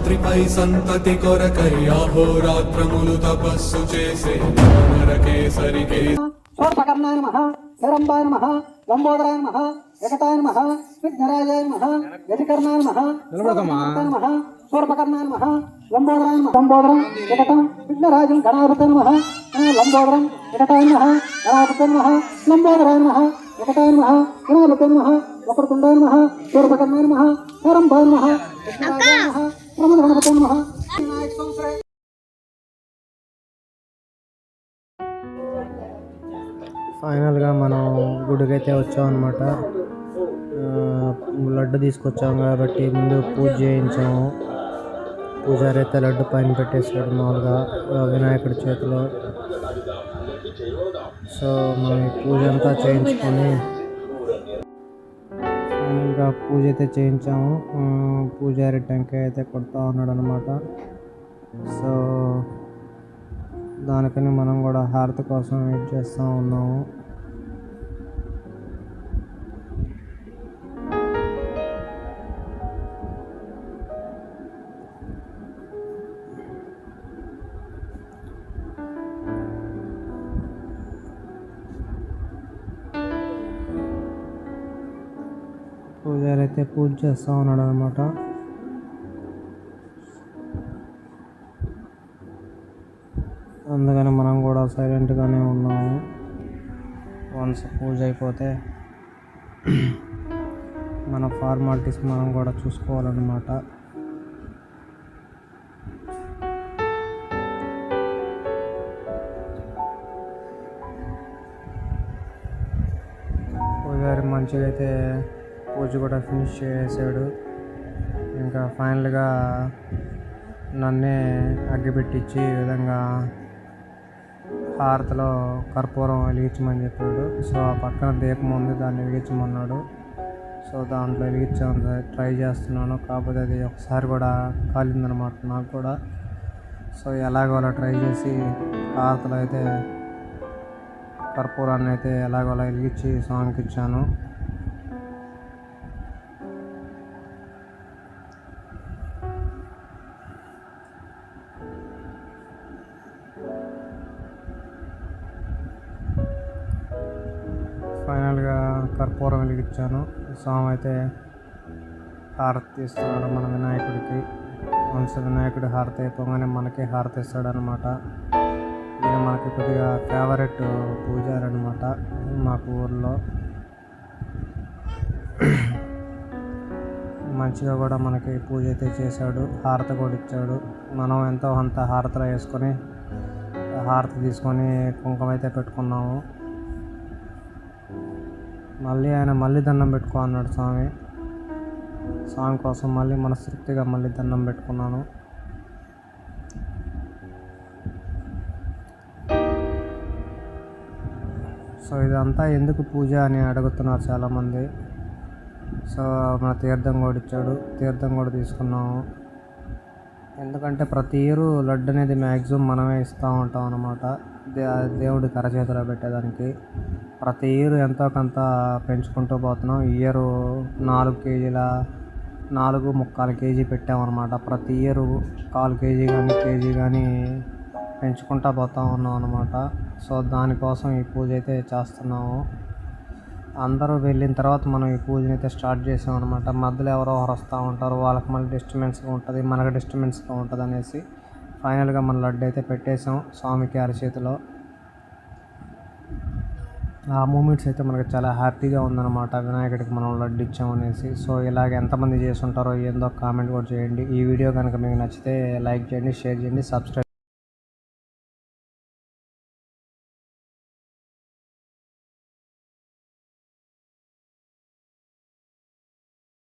రాత్రిపై సంతతి కొరకై అహోరాత్రములు తపస్సు చేసే నరకేసరికే శూర్పకర్ణాయ నమ హిరంబాయ నమ లంబోదరాయ నమ వికటాయ నమ విఘ్నరాజాయ నమ గజకర్ణాయ నమ నమ శూర్పకర్ణాయ నమ లంబోదరాయ నమ లంబోదరం వికటం విఘ్నరాజం గణాధిపతి నమ లంబోదరం వికటాయ నమ గణాధిపతి నమ లంబోదరాయ నమ వికటాయ నమ గణాధిపతి నమ వక్రతుండాయ నమ శూర్పకర్ణాయ నమ హిరంబాయ నమ విఘ్నరాజాయ నమ గణపతి నమ వినాయక ఫైనల్గా మనం గుడికైతే వచ్చాం అనమాట లడ్డు తీసుకొచ్చాం కాబట్టి ముందు పూజ చేయించాము. పూజారి అయితే లడ్డు పైన పెట్టేశాడు మామూలుగా వినాయకుడి చేతిలో. సో మనం పూజ అంతా చేయించుకొని పూజ అయితే చేయించాము. ఆ, పూజారి టెంకాయ అయితే కొడతా ఉన్నాడు అనమాట సో దానికని మనం కూడా హారతి కోసం వెయిట్ చేస్తూ ఉన్నాము. పూజారి అయితే పూజ చేస్తూ ఉన్నాడు అనమాట అందుకని మనం కూడా సైలెంట్గానే ఉన్నాము. వన్స్ పూజ అయిపోతే మన ఫార్మాలిటీస్ మనం కూడా చూసుకోవాలన్నమాట. పూజారి మంచిగా అయితే పూజ కూడా ఫినిష్ చేసాడు ఇంకా ఫైనల్గా నన్నే అగ్గిపెట్టించి ఈ విధంగా హారతిలో కర్పూరం వెలిగించమని చెప్పాడు. సో ఆ పక్కన దీపం ఉంది దాన్ని వెలిగించమన్నాడు. సో దాంట్లో వెలిగించాను ట్రై చేస్తున్నాను. కాకపోతే అది ఒకసారి కూడా కాలిందనమాట నాకు కూడా. సో ఎలాగో అలా ట్రై చేసి హారతిలో అయితే కర్పూరాన్ని అయితే ఎలాగో అలా వెలిగించి సాంగ్కి ఇచ్చాను. ఫైనల్గా కర్పూరం వెలిగించాను. స్వామి అయితే హారతి ఇస్తున్నాడు మన వినాయకుడికి. వన్స్ వినాయకుడి హారతి అయిపోగానే మనకి హారతి ఇస్తాడు అనమాట ఈయన మనకి కొద్దిగా ఫేవరెట్ పూజారి అనమాట మాకు ఊర్లో. మంచిగా కూడా మనకి పూజ అయితే చేశాడు హారతి కూడా ఇచ్చాడు. మనం ఎంతో అంత హారతిలో వేసుకొని హారతి తీసుకొని కుంకుమ అయితే పెట్టుకున్నాము. మళ్ళీ ఆయన మళ్ళీ దండం పెట్టుకో అన్నాడు స్వామి. స్వామి కోసం మళ్ళీ మనస్తృప్తిగా మళ్ళీ దండం పెట్టుకున్నాను. సో ఇదంతా ఎందుకు పూజ అని అడుగుతున్నారు చాలామంది. సో మన తీర్థం కూడా ఇచ్చాడు. తీర్థం కూడా తీసుకున్నాము. ఎందుకంటే ప్రతి ఇయర్ లడ్డు అనేది మ్యాక్సిమం మనమే ఇస్తూ ఉంటాం అన్నమాట. దేవుడి కరచేతిలో పెట్టేదానికి ప్రతి ఇయర్ ఎంతో కొంత పెంచుకుంటూ పోతున్నాం. ఈ ఇయర్ నాలుగు కేజీల నాలుగు ముక్కాలు కేజీ పెట్టామన్నమాట. ప్రతి ఇయర్ కాలు కేజీ కానీ కేజీ కానీ పెంచుకుంటా పోతా ఉన్నాం అనమాట సో దానికోసం ఈ పూజ అయితే చేస్తున్నాము. అందరూ వెళ్ళిన తర్వాత మనం ఈ పూజని అయితే స్టార్ట్ చేసాం అనమాట మధ్యలో ఎవరో ఒకరు వస్తూ ఉంటారు. వాళ్ళకి మళ్ళీ డిస్టర్బెన్స్గా ఉంటుంది మనకు డిస్టర్బెన్స్గా ఉంటుంది అనేసి ఫైనల్గా మన లడ్డు అయితే పెట్టేసాం స్వామికి అరచేతిలో ఆ మూమెంట్స్ అయితే మనకు చాలా హ్యాపీగా ఉందన్నమాట. వినాయకుడికి మనం లడ్డు ఇచ్చాం అనేసి సో ఇలాగ ఎంతమంది చేసి ఉంటారో ఏందో కామెంట్ కూడా చేయండి. ఈ వీడియో కనుక మీకు నచ్చితే లైక్ చేయండి షేర్ చేయండి సబ్స్క్రైబ్